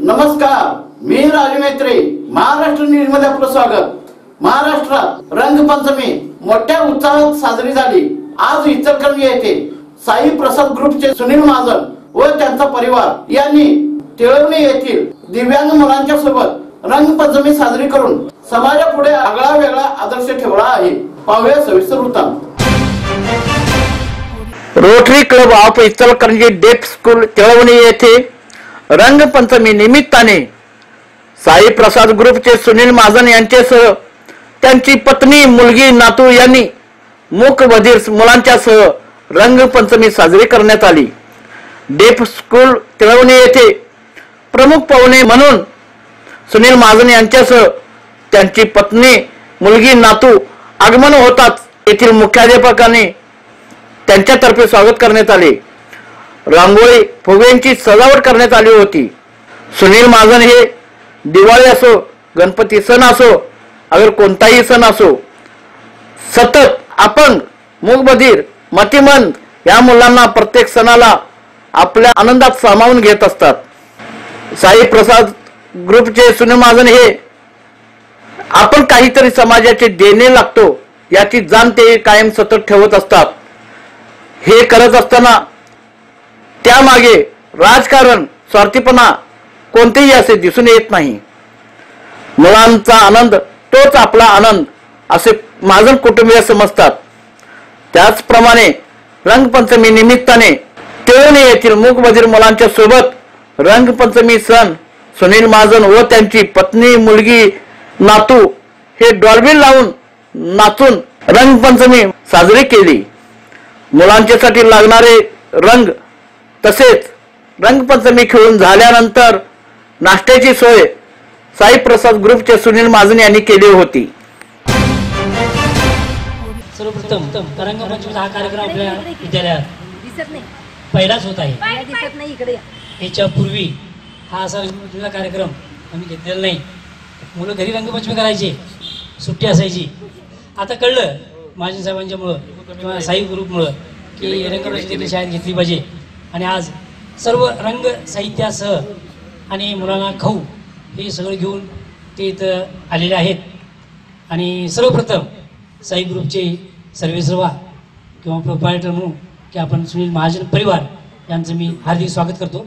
नमस्कार मी राजू मेत्रे महाराष्ट्र न्यूज आपलं स्वागत. महाराष्ट्रात रंगपंचमी मोठ्या उत्साहात साजरी झाली. आज इचलकरंजी येथे साई प्रसाद ग्रुपचे सुनील महाजन व त्यांचा परिवार यांनी टिळवणी येथील दिव्यांग मुलांच्या सोबत रंगपंचमी साजरी करून समाजापुढे आगळा वेगळा आदर्श ठेवला आहे. पाहूया सविस्तर वृत्तांत. Rotary club of Ichalkaranji deaf school Tilvani येथे रंगपंचमी निमित्ताने साई प्रसाद ग्रुपचे सुनील महाजन यांच्यासह त्यांची पत्नी मुलगी नातू यांनी मूक बधीर मुलांच्यासह रंगपंचमी साजरी करण्यात आली. डेप स्कूल तिळवणी येथे प्रमुख पाहुणे म्हणून सुनील महाजन यांच्यासह त्यांची पत्नी मुलगी नातू आगमन होताच येथील मुख्याध्यापकांनी त्यांच्यातर्फे स्वागत करण्यात आले. रांगोळी फुग्यांची सजावट करण्यात आली होती. सुनील महाजन हे दिवाळी असो गणपती सण असो अगर कोणताही सण असो सतत आपण मूगबधीर मतिमंद या मुलांना प्रत्येक सणाला आपल्या आनंदात सामावून घेत असतात. साई प्रसाद ग्रुपचे सुनील महाजन हे आपण काहीतरी समाजाचे देणे लागतो याची जाण ते कायम सतत ठेवत असतात. हे करत असताना त्यामागे राजकारण स्वार्थीपणा कोणतेही असे दिसून येत नाही. मुलांचा आनंद तोच आपला आनंद असे महाजन कुटुंबीय समजतात. त्याचप्रमाणे रंगपंचमी निमित्ताने तिळवणी येथील मूकबधीर मुलांच्या सोबत रंगपंचमी सण सुनील महाजन व त्यांची पत्नी मुलगी नातू हे डॉल्बिन लावून नाचून रंगपंचमी साजरी केली. मुलांच्यासाठी लागणारे रंग तसेच रंगपंचमी खेळून झाल्यानंतर नाश्त्याची सोय साई प्रसाद ग्रुपचे सुनील महाजन यांनी केली होती. सर्वप्रथम रंगपंचमीचा हा कार्यक्रम आपल्या विद्यालयात दिसत नाही पहिलाच होत आहे. दिसत नाही इकडे या. याच्या पूर्वी हा असा रंगपंचमीचा कार्यक्रम आम्ही घेतलेला नाही. मुलं घरी रंगपंचमी करायची सुट्टी असायची. आता कळलं महाजन साहेबांच्यामुळं किंवा साई ग्रुपमुळं की रंगपंचमी शाळेत घेतली पाहिजे. आणि आज सर्व रंग साहित्यासह आणि मुलांना खाऊ हे सगळं घेऊन ते इथं आलेले आहेत. आणि सर्वप्रथम साई ग्रुपचे सर्वेसर्वा किंवा प्रोपायटर म्हणून की आपण सुनील महाजन परिवार यांचं मी हार्दिक स्वागत करतो.